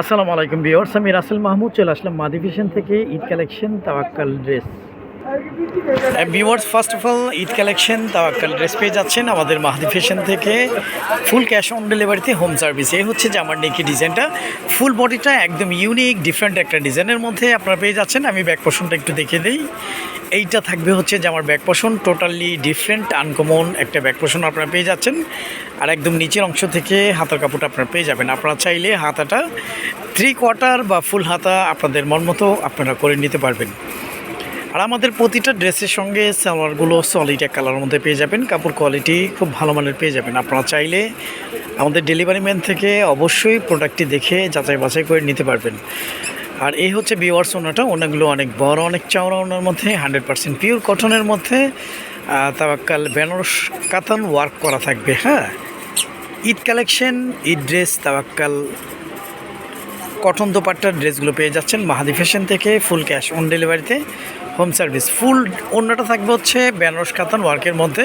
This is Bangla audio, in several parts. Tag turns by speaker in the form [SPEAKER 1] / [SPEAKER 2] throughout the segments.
[SPEAKER 1] আসসালামু আলাইকুম বিয়ার্স আমি রাসেল মাহমুদ, চলে আসলাম মাদিভিশন থেকে Eid collection তাওয়াক্কাল dress viewers first of all Eid collection তাওয়াক্কাল dress পেয়ে যাচ্ছেন আমাদের মাহাদি থেকে। ফুল ক্যাশ অন ডেলিভারিতে হোম সার্ভিস এই হচ্ছে যে আমার নেকি ডিজাইনটা। ফুল বডিটা একদম ইউনিক ডিফারেন্ট একটা ডিজাইনের মধ্যে আপনারা পেয়ে যাচ্ছেন। আমি ব্যাক পোষণটা একটু দেখে দিই। এইটা থাকবে হচ্ছে যে আমার back portion totally different uncommon একটা ব্যাক পোষণ আপনারা পেয়ে যাচ্ছেন। আর একদম নিচের অংশ থেকে হাতার কাপড়টা আপনারা পেয়ে যাবেন। আপনারা চাইলে হাতাটা থ্রি কোয়ার্টার বা ফুল হাতা আপনাদের মন মতো আপনারা করে নিতে পারবেন। আর আমাদের প্রতিটা ড্রেসের সঙ্গে সালোয়ারগুলো সলিড এক কালারের মধ্যে পেয়ে যাবেন। কাপড় কোয়ালিটি খুব ভালো মানের পেয়ে যাবেন। আপনারা চাইলে আমাদের ডেলিভারি ম্যান থেকে অবশ্যই প্রোডাক্টটি দেখে যাচাই বাছাই করে নিতে পারবেন। আর এই হচ্ছে বিওয়ার্স ওনাটা অনেকগুলো অনেক বড়, অনেক চাওড়া ওনার মধ্যে হান্ড্রেড পার্সেন্ট পিওর কটনের মধ্যে তাবাক্কাল বেনারস কাতান ওয়ার্ক করা থাকবে হ্যাঁ? Eid collection Eid dress তাবাক্কাল cotton দোপাট্টার ড্রেসগুলো পেয়ে যাচ্ছেন মাহাদি ফ্যাশন থেকে ফুল ক্যাশ অন ডেলিভারিতে হোম সার্ভিস। ফুল অন্যটা থাকবে হচ্ছে বেনারস, কাতান ওয়ার্কের মধ্যে।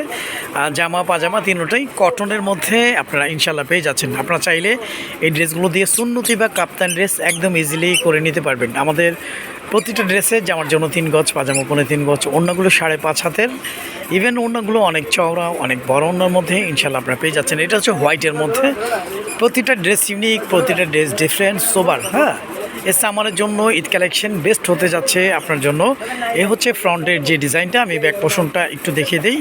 [SPEAKER 1] জামা, পাজামা তিনোটাই। কটনের মধ্যে আপনারা ইনশাল্লাহ পেয়ে যাচ্ছেন। আপনারা চাইলে এই ড্রেসগুলো দিয়ে সুন্নতি বা কাপ্তান ড্রেস একদম ইজিলি করে নিতে পারবেন। আমাদের প্রতিটা ড্রেসে জামার জন্য তিন গজ, পাজামা পনে তিন গজ অন্যগুলো সাড়ে পাঁচ হাতের। ইভেন অন্যগুলো অনেক চওড়া, অনেক বড় অন্যর মধ্যে ইনশাল্লাহ আপনারা পেয়ে যাচ্ছেন। এটা হচ্ছে হোয়াইটের মধ্যে। প্রতিটা ড্রেস ইউনিক প্রতিটা ড্রেস ডিফারেন্ট সোবার হ্যাঁ? এ সামারের জন্য ঈদ কালেকশন বেস্ট হতে যাচ্ছে আপনার জন্য। এ হচ্ছে ফ্রন্টের যে ডিজাইনটা, আমি ব্যাক পোষণটা একটু দেখিয়ে দিই।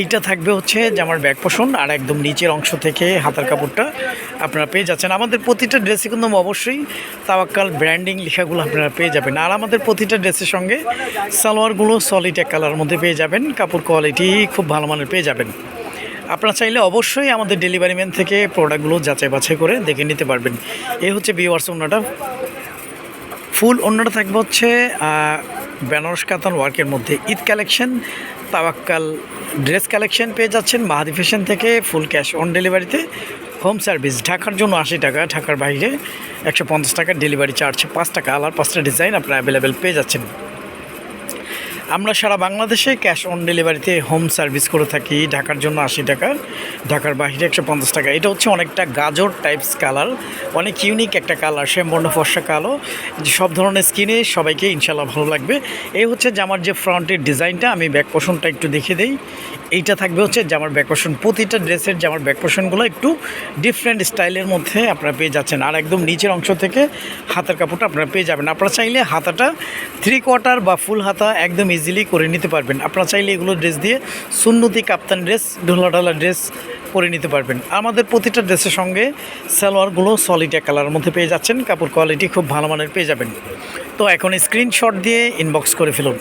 [SPEAKER 1] এইটা থাকবে হচ্ছে যে আমার ব্যাক পোষণ আর একদম নিচের অংশ থেকে হাতার কাপড়টা আপনারা পেয়ে যাচ্ছেন। আমাদের প্রতিটা ড্রেসে কিন্তু অবশ্যই তাওয়াক্কাল ব্র্যান্ডিং লেখাগুলো আপনারা পেয়ে যাবেন। আর আমাদের প্রতিটা ড্রেসের সঙ্গে সালোয়ারগুলো সলিড এক কালার মধ্যে পেয়ে যাবেন। কাপড় কোয়ালিটি খুব ভালো মানের পেয়ে যাবেন। আপনারা চাইলে অবশ্যই আমাদের ডেলিভারি ম্যান থেকে প্রোডাক্টগুলো যাচাই বাছাই করে দেখে নিতে পারবেন। এই হচ্ছে বিওয়ার্স অন্যটা ফুল অন্যটা থাকবে হচ্ছে বেনারস কাতান ওয়ার্কের মধ্যে ঈদ কালেকশন, তাওয়াক্কাল ড্রেস কালেকশন পেয়ে যাচ্ছেন মাহাদি ফ্যাশন থেকে, ফুল ক্যাশ অন ডেলিভারিতে, হোম সার্ভিস, ঢাকার জন্য আশি টাকা, ঢাকার বাইরে একশো পঞ্চাশ টাকার ডেলিভারি চার্জ পাঁচ টাকা, আলার পাঁচটা ডিজাইন আপনারা অ্যাভেলেবেল পেয়ে যাচ্ছেন। আমরা সারা বাংলাদেশে ক্যাশ অন ডেলিভারিতে হোম সার্ভিস করে থাকি। ঢাকার জন্য আশি টাকা, ঢাকার বাইরে একশো পঞ্চাশ টাকা। এটা হচ্ছে অনেকটা গাজর টাইপস কালার অনেক ইউনিক একটা কালার শ্যামবর্ণ ফর্সা কালো। সব ধরনের স্কিনে সবাইকে ইনশাল্লাহ ভালো লাগবে। এই হচ্ছে জামার যে ফ্রন্টের ডিজাইনটা আমি ব্যাক পোষণটা একটু দেখে দিই। এইটা থাকবে হচ্ছে জামার ব্যাক পোষণ প্রতিটা ড্রেসের জামার ব্যাক পোষণগুলো একটু ডিফারেন্ট স্টাইলের মধ্যে আপনারা পেয়ে যাচ্ছেন। আর একদম নিচের অংশ থেকে হাতের কাপড়টা আপনারা পেয়ে যাবেন। আপনারা চাইলে হাতাটা থ্রি কোয়ার্টার বা ফুল হাতা একদম ইজিলি করে নিতে পারবেন। আপনারা চাইলে এগুলো ড্রেস দিয়ে সুন্নতি কাপ্তান ড্রেস ঢোলা ঢালা ড্রেস পরে নিতে পারবেন। আমাদের প্রতিটা ড্রেসের সঙ্গে সালোয়ারগুলো সলিড এক কালারের মধ্যে পেয়ে যাচ্ছেন। কাপড় কোয়ালিটি খুব ভালো মানের পেয়ে যাবেন। তো এখন স্ক্রিনশট দিয়ে ইনবক্স করে ফেলুন।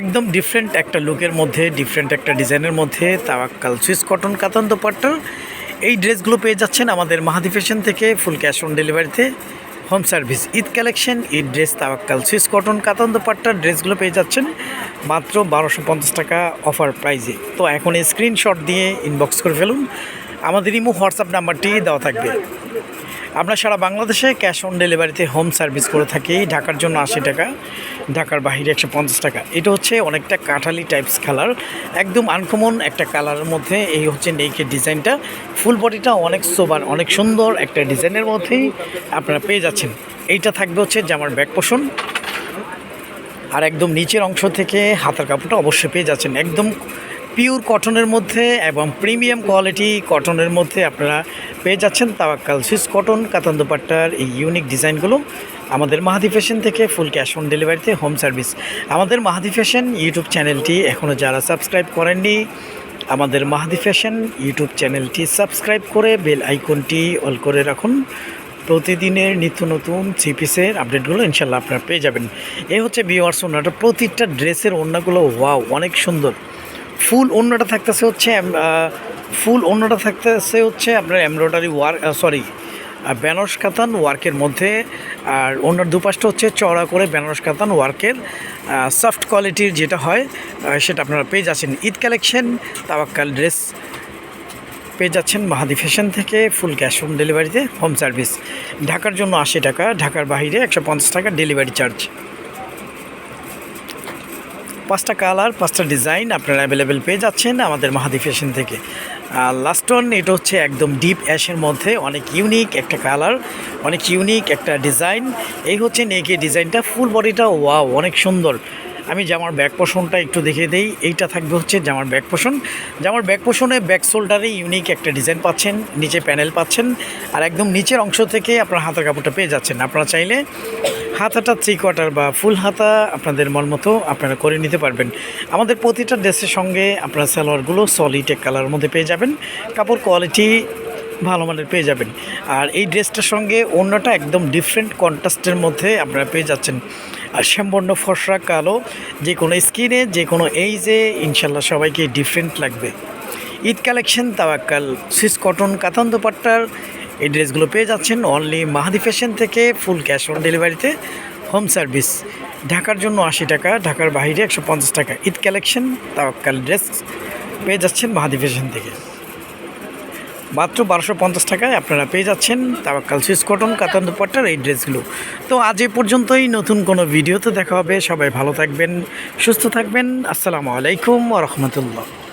[SPEAKER 1] একদম ডিফারেন্ট একটা লুকের মধ্যে ডিফারেন্ট একটা ডিজাইনের মধ্যে তাওয়াক্কাল সুইস কটন কাতান দোপাট্টার। এই ড্রেসগুলো পেয়ে যাচ্ছেন আমাদের মাহাদি ফ্যাশন থেকে ফুল ক্যাশ অন ডেলিভারিতে home service Eid collection, Eid dress, তাওয়াক্কাল, Swiss cotton, কাতান দোপাট্টার ড্রেসগুলো পেয়ে যাচ্ছেন মাত্র বারোশো পঞ্চাশ টাকা অফার প্রাইজে তো এখন স্ক্রিনশট দিয়ে ইনবক্স করে ফেলুন। আমাদের ইমো, হোয়াটসঅ্যাপ নাম্বারটি দেওয়া থাকবে। আমরা সারা বাংলাদেশে ক্যাশ অন ডেলিভারিতে হোম সার্ভিস করে থাকি। ঢাকার জন্য আশি টাকা, ঢাকার বাইরে একশো পঞ্চাশ টাকা। এটা হচ্ছে অনেকটা কাঠালি টাইপস কালার একদম আনকমন একটা কালারের মধ্যে এই হচ্ছে নেইকের ডিজাইনটা। ফুল বডিটা অনেক সোবার অনেক সুন্দর একটা ডিজাইনের মধ্যেই আপনারা পেয়ে যাচ্ছেন। এইটা থাকবে হচ্ছে জামার ব্যাক পোষণ আর একদম নিচের অংশ থেকে হাতার কাপড়টা অবশ্যই পেয়ে যাচ্ছেন। একদম পিওর কটনের মধ্যে এবং প্রিমিয়াম কোয়ালিটি কটনের মধ্যে আপনারা পেয়ে যাচ্ছেন তাওয়াক্কাল সুইস কটন, কাতান দোপাট্টার এই ইউনিক ডিজাইনগুলো আমাদের মাহাদি ফ্যাশন থেকে ফুল ক্যাশ অন ডেলিভারিতে হোম সার্ভিস আমাদের মাহাদি ফ্যাশন ইউটিউব চ্যানেলটি এখনও যারা সাবস্ক্রাইব করেননি, আমাদের মাহাদি ফ্যাশন ইউটিউব চ্যানেলটি সাবস্ক্রাইব করে বেল আইকনটি অল করে রাখুন। প্রতিদিনের নিত্য নতুন থ্রি পিসের আপডেটগুলো ইনশাল্লাহ আপনারা পেয়ে যাবেন। এই হচ্ছে বিওয়ার্স ওনাটা প্রতিটা ড্রেসের ওড়নাগুলো ওয়াও অনেক সুন্দর। ফুল অন্যটা থাকতেছে হচ্ছে ফুল অন্যটা থাকতেছে হচ্ছে আপনার এমব্রয়ডারি ওয়ার্ক সরি বেনারস কাতান ওয়ার্কের মধ্যে, আর ওনার দুপাশটা হচ্ছে চড়া করে বেনারস কাতান ওয়ার্কের সফট কোয়ালিটির যেটা হয় সেটা আপনারা পেয়ে যাচ্ছেন। ঈদ কালেকশন তাবাক্কাল ড্রেস পেয়ে যাচ্ছেন মাহাদি ফ্যাশন থেকে, ফুল ক্যাশ অন ডেলিভারিতে, হোম সার্ভিস। ঢাকার জন্য আশি টাকা, ঢাকার বাইরে একশো টাকা ডেলিভারি চার্জ। পাঁচটা কালার, পাঁচটা ডিজাইন আপনারা অ্যাভেলেবেল পেয়ে যাচ্ছেন আমাদের মাহাদি ফ্যাশন থেকে। আর লাস্ট ওয়ান এটা হচ্ছে একদম ডিপ অ্যাশের মধ্যে অনেক ইউনিক একটা কালার অনেক ইউনিক একটা ডিজাইন এই হচ্ছে নেকের ডিজাইনটা ফুল বডিটা ওয়াও অনেক সুন্দর। আমি জামার ব্যাক পোষণটা একটু দেখিয়ে দিই। এইটা থাকবে হচ্ছে জামার ব্যাক পোষণ। জামার ব্যাক পোষণে ব্যাক শোল্ডারে ইউনিক একটা ডিজাইন পাচ্ছেন, নিচে প্যানেল পাচ্ছেন আর একদম নিচের অংশ থেকে আপনার হাতের কাপড়টা পেয়ে যাচ্ছেন। আপনারা চাইলে হাতাটা থ্রি কোয়ার্টার বা ফুল হাতা আপনাদের মন মতো আপনারা করে নিতে পারবেন। আমাদের প্রতিটা ড্রেসের সঙ্গে আপনারা সালোয়ারগুলো সলিড এক কালারের মধ্যে পেয়ে যাবেন। কাপড় কোয়ালিটি ভালো মানের পেয়ে যাবেন। আর এই ড্রেসটার সঙ্গে অন্যটা একদম ডিফারেন্ট কন্ট্রাস্টের মধ্যে আপনারা পেয়ে যাচ্ছেন। আর শ্যামবর্ণ, ফর্সা, কালো, যে কোনো স্কিনে, যে কোনো এইজে ইনশাল্লাহ সবাইকে ডিফারেন্ট লাগবে। ঈদ কালেকশন, তাওয়াক্কাল, সুইস কটন, কাতান দোপাট্টার এই ড্রেসগুলো পেয়ে যাচ্ছেন অনলি মাহাদি ফ্যাশন থেকে ফুল ক্যাশ অন ডেলিভারিতে হোম সার্ভিস ঢাকার জন্য আশি টাকা, ঢাকার বাইরে একশো পঞ্চাশ টাকা। ঈদ কালেকশন, তাওয়াক্কাল ড্রেস পেয়ে যাচ্ছেন মাহাদি ফ্যাশন থেকে। মাত্র বারোশো পঞ্চাশ টাকায় আপনারা পেয়ে যাচ্ছেন তাবাক্কাল সুইস কটন, কাতান দুপাট্টার এই ড্রেসগুলো। তো আজ এ পর্যন্তই, নতুন কোনো ভিডিওতে দেখা হবে। সবাই ভালো থাকবেন, সুস্থ থাকবেন। আসসালামু আলাইকুম রহমতুল্লাহ।